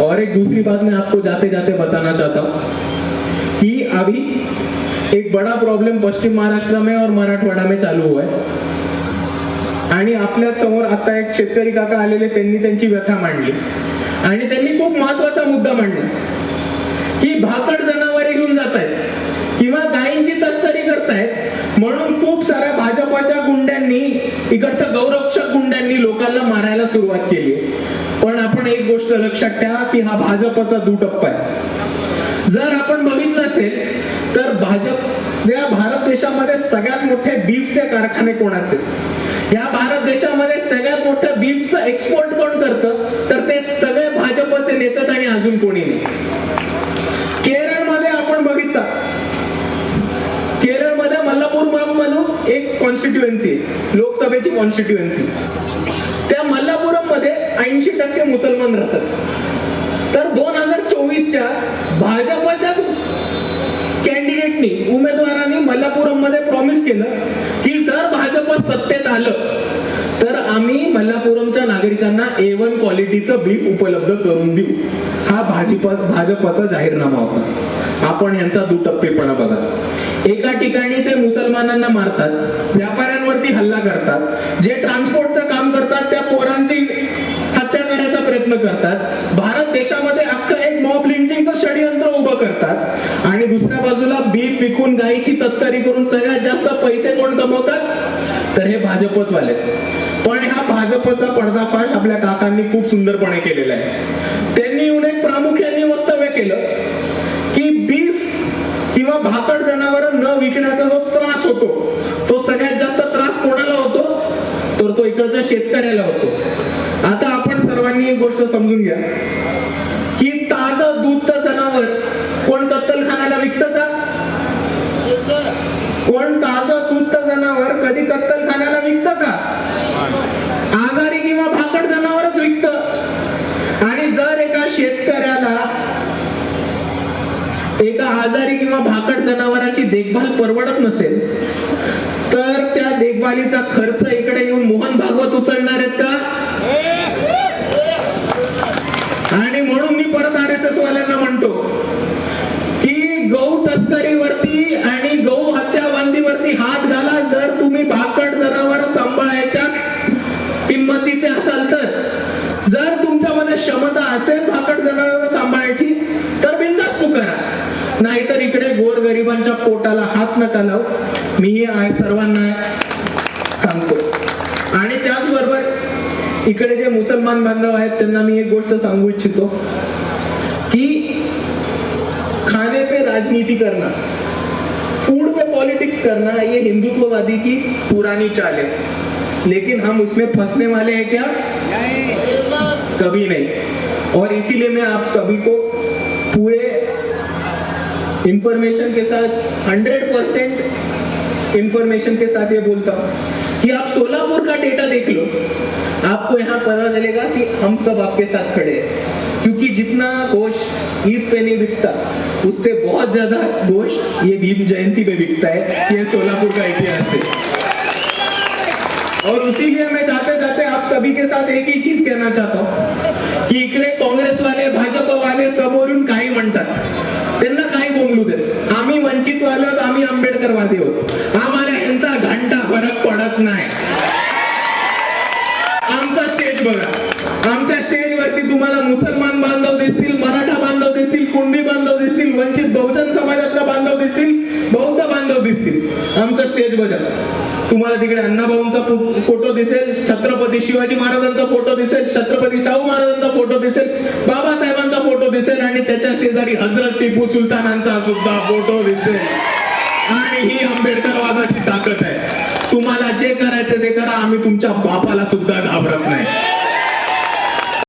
और एक दूसरी बात मैं आपको जाते जाते बताना चाहता हूँ कि अभी एक बड़ा प्रॉब्लम पश्चिम महाराष्ट्र में और मराठवाडा में चालू हुआ है। आणि आपल्यासमोर आता एक शेतकरी काका आलेले त्यांनी त्यांची व्यथा मांडली. आणि त्यांनी खूप महत्त्वाचा मुद्दा मांडला. की भाकड जनावरे घेऊन जात आहेत किंवा गायींची तस्करी करतायत म्हणून खूप साऱ्या भाजपाच्या गुंड्यांनी इकडचं गौ त्यांनी लोकांना मारायला सुरुवात केली पण आपण एक गोष्ट लक्षात ठेवा की हा भाजपचा दुटप्पा आहे. जर आपण बघितलं असेल तर भाजप या भारत देशामध्ये सगळ्यात मोठे बीफचे कारखाने कोणाचे? या भारत देशामध्ये सगळ्यात मोठं बीफचं एक्सपोर्ट कोण करतं? तर ते सगळे भाजपचे नेतात आणि अजून कोणी नाही केरळमध्ये आपण बघितलं केरळमध्ये मल्लापूर म्हणून एक कॉन्स्टिट्युएन्सी लोकसभेची कॉन्स्टिट्युएन्सी त्या मल्लापुरममध्ये ऐंशी टक्के मुसलमान राहतात. तर दोन हजार चोवीसच्या भाजपच्या कॅन्डिडेटनी उमेदवारांनी मल्लापुरममध्ये प्रॉमिस केलं की जर भाजप सत्तेत आलं तर आम्ही मल्लापुरमच्या नागरिकांना ए वन क्वालिटीचं बीफ उपलब्ध करून देऊ. भाजप भाजपाचा जाहीरनामा होता. आपण यांचा दुटप्पेपणा बघा. एका ठिकाणी ते मुसलमानांना मारतात व्यापाऱ्यांवरती हल्ला करतात जे ट्रान्सपोर्टचं काम करतात त्या पोरांची हत्या करायचा प्रयत्न करतात. भारत देशामध्ये अख्खं एक मॉब लिंचिंगचं षडयंत्र उभं करतात. आणि दुसऱ्या बाजूला बीफ विकून गायीची तस्करी करून सगळ्यात जास्त पैसे कोण कमवतात? तर हे भाजपच वाले पण हा भाजपचा पडदाफाश आपल्या काकांनी खूप सुंदरपणे केलेलं आहे. त्यांनी येऊन एक प्रामुख्याने वक्तव्य केलं की बीफ किंवा भाकड जनावर न विकण्याचा जो त्रास होतो तो सगळ्यात जास्त त्रास कोणाला होतो? तर तो इकडच्या शेतकऱ्याला होतो. आता आपण सर्वांनी एक गोष्ट समजून घ्या की ताजं दूधचं जनावर कोण कत्तलखान्याला विकतं का कोण ताजं दूधचं जनावर कधी कत्तलखान्याला विकतं का आजारी किंवा भाकड जनावरच विकतं आणि जर एका शेतकऱ्याला एका आजारी किंवा भाकड जनावरांची देखभाल परवडत नसेल तर त्या देखभालीचा खर्च इकडे येऊन मोहन भागवत उचलणार आहेत का? आणि म्हणून मी परत आर एस एस वाल्यांना म्हणतो की गौ तस्करीवरती आणि गौ हत्या बंदीवरती हात घाला. जर तुम्ही भाकड जनावर सांभाळायच्या किंमतीचे असाल तर जर तुमच्यामध्ये क्षमता असेल भाकड जनावर सांभाळायची तर बिंदास पुकारा नाहीतर इकडे गोरगरिबांच्या पोटाला हात नका लावू मी आहे सर्वांना सांगतो. आणि त्याचबरोबर इकडे जे मुसलमान बांधव आहेत त्यांना मी एक गोष्ट सांगू इच्छितो की खाने पे राजनीति करना फूड पे पॉलिटिक्स करना ये हिंदुत्ववादी की पुरानी चाल है लेकिन हम उसमें फंसने वाले हैं क्या? कभी नहीं। और इसीलिए मैं आप सभी को पूरे इंफॉर्मेशन के साथ हंड्रेड परसेंट इंफॉर्मेशन के साथ ये बोलता हूँ कि आप सोलापुर का डेटा देख लो। आपको यहाँ पता चलेगा कि हम सब आपके साथ खड़े हैं। क्योंकि जितना गोश्त ईद पे नहीं बिकता, उससे बहुत ज़्यादा गोश्त ये भीम जयंती पे बिकता है, ये सोलापुर का इतिहास है। और इसीलिए मैं जाते जाते आप सभी के साथ एक ही चीज़ कहना चाहता हूँ कि इकडे कांग्रेस वाले, भाजपा वाले समोरून काही स्टेज बघा तुम्हाला तिकडे अण्णाभाऊंचा फोटो दिसेल छत्रपती शिवाजी महाराजांचा फोटो दिसेल छत्रपती शाहू महाराजांचा फोटो दिसेल बाबासाहेबांचा फोटो दिसेल आणि त्याच्या शेजारी हजरत टिपू सुलतानांचा सुद्धा फोटो दिसेल. आणि ही आंबेडकरवादाची ताकद आहे. तुम्हाला जे करायचं ते करा आम्ही तुमच्या बापाला सुद्धा घाबरत नाही.